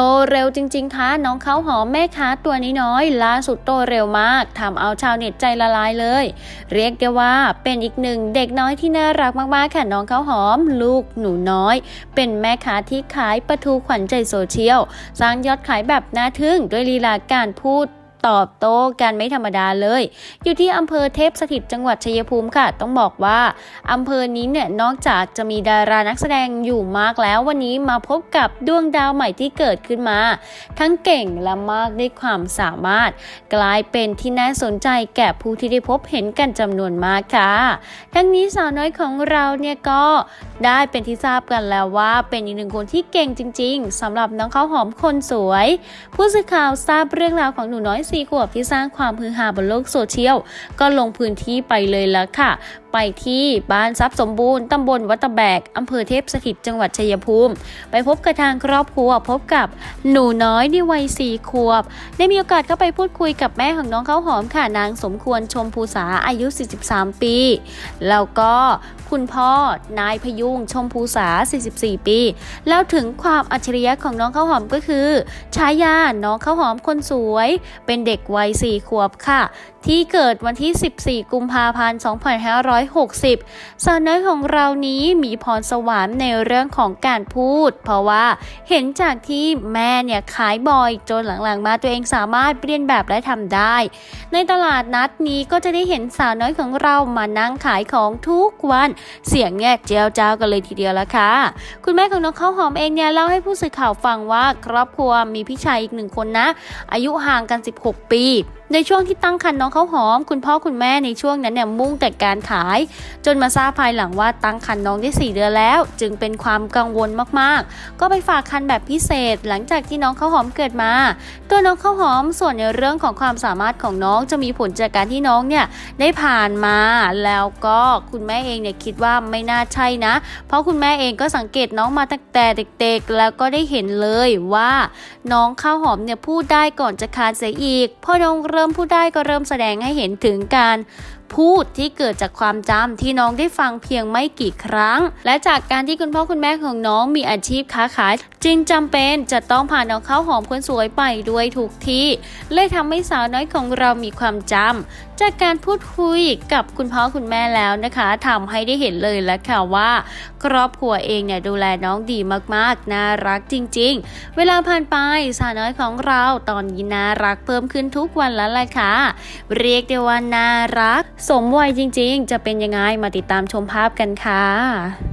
โตเร็วจริง ๆ ค่ะ น้องข้าวหอมแม่ค้าตัวน้อยๆล่าสุดโตเร็วมากทำเอาชาวเน็ตใจละลายเลย เรียกได้ว่าเป็นอีกหนึ่งเด็กน้อยที่น่ารักมากๆค่ะน้องข้าวหอม ลูกหนูน้อย เป็นแม่ค้าที่ขายปลาทูขวัญใจโซเชียลสร้างยอดขายแบบน่าทึ่งด้วยลีลาการพูด ตอบโต้กันไม่ธรรมดาเลย อยู่ที่อำเภอเทพสถิตจังหวัดชัยภูมิค่ะ ต้องบอกว่าอำเภอนี้เนี่ยนอกจากจะมีดารานักแสดงอยู่มากแล้ววันนี้มาพบกับดวงดาวใหม่ที่เกิดขึ้นมา ทั้งเก่งและมากด้วยความสามารถ กลายเป็นที่น่าสนใจแก่ผู้ที่ได้พบเห็นกันจำนวนมากค่ะ ทั้งนี้สาวน้อยของเราเนี่ยก็ได้เป็นที่ทราบกันแล้วว่าเป็นอีกหนึ่งคนที่เก่งจริง ๆสำหรับน้องข้าวหอมคนสวย ผู้สื่อข่าวทราบเรื่องราวของหนูน้อยสี่ขวบที่สร้างความฮือฮาบนโลกโซเชียลก็ลงพื้นที่ไปเลยแล้วค่ะ ไปที่บ้านทรัพย์สมบูรณ์ตำบลวัตะแบกอำเภอเทพสถิตจังหวัดชัยภูมิ ไปพบกับทางครอบครัวพบกับหนูน้อยที่วัยสี่ขวบ ได้มีโอกาสเข้าไปพูดคุยกับแม่ของน้องข้าวหอมค่ะนางสมควรชมภูษาอายุ 43 ปี แล้วก็คุณพ่อนายพยุงชมภูษา 44 ปี แล้วถึงความอัจฉริยะของน้องข้าวหอมก็คือฉายาน้องข้าวหอมคนสวย เป็นเด็กวัย4ขวบค่ะ ที่เกิดวันที่ 14 กุมภาพันธ์2560 สาวน้อยของเรานี้มีพรสวรรค์ในเรื่องของการพูด เพราะว่าเห็นจากที่แม่เนี่ยขายบ่อยจนหลังๆ มาตัวเองสามารถเรียนแบบและทำได้ ในตลาดนัดนี้ก็จะได้เห็นสาวน้อยของเรามานั่งขายของทุกวัน เสียงเนี่ยเจียวจ้าวกันเลยทีเดียวละค่ะ คุณแม่ของน้องข้าวหอมเองเนี่ยเล่าให้ผู้สื่อข่าวฟังว่าครอบครัวมีพี่ชายอีกหนึ่งคนนะ อายุห่างกัน 16 ปีในช่วงที่ตั้งครรภ์น้องข้าวหอม คุณพ่อคุณแม่ในช่วงนั้นเนี่ยมุ่งแต่การขายจนมาทราบภายหลังว่าตั้งครรภ์น้องได้ 4 เดือนแล้ว จึงเป็นความกังวลมากๆ ก็ไปฝากครรภ์แบบพิเศษ หลังจากที่น้องข้าวหอมเกิดมา ตัวน้องข้าวหอมส่วนในเรื่องของความสามารถของน้องจะมีผลจากการที่น้องเนี่ยได้ผ่านมา แล้วก็คุณแม่เองเนี่ยคิดว่าไม่น่าใช่นะ เพราะคุณแม่เองก็สังเกตน้องมาตั้งแต่เด็กๆ แล้วก็ได้เห็นเลยว่าน้องข้าวหอมเนี่ยพูดได้ก่อนจะคานเสียอีกพอน้องเริ่มพูดได้ก็เริ่มแสดงให้เห็นถึงการ พูดที่เกิดจากความจำที่น้องได้ฟังเพียงไม่กี่ครั้ง และจากการที่คุณพ่อคุณแม่ของน้องมีอาชีพค้าขาย จึงจำเป็นจะต้องพาน้องข้าวหอมคนสวยไปด้วยทุกที่เลยทำให้สาวน้อยของเรามีความจำจากการพูดคุยกับคุณพ่อคุณแม่แล้วนะคะทำให้ได้เห็นเลยแล้วค่ะว่า ครอบครัวเองเนี่ยดูแลน้องดีมากๆน่ารักจริง ๆ เวลาผ่านไปสาวน้อยของเราตอนนี้น่ารักเพิ่มขึ้นทุกวันแล้วแหละค่ะเรียกได้ว่าน่ารักสมวัยจริงๆ จะเป็นยังไงมาติดตามชมภาพกันค่ะ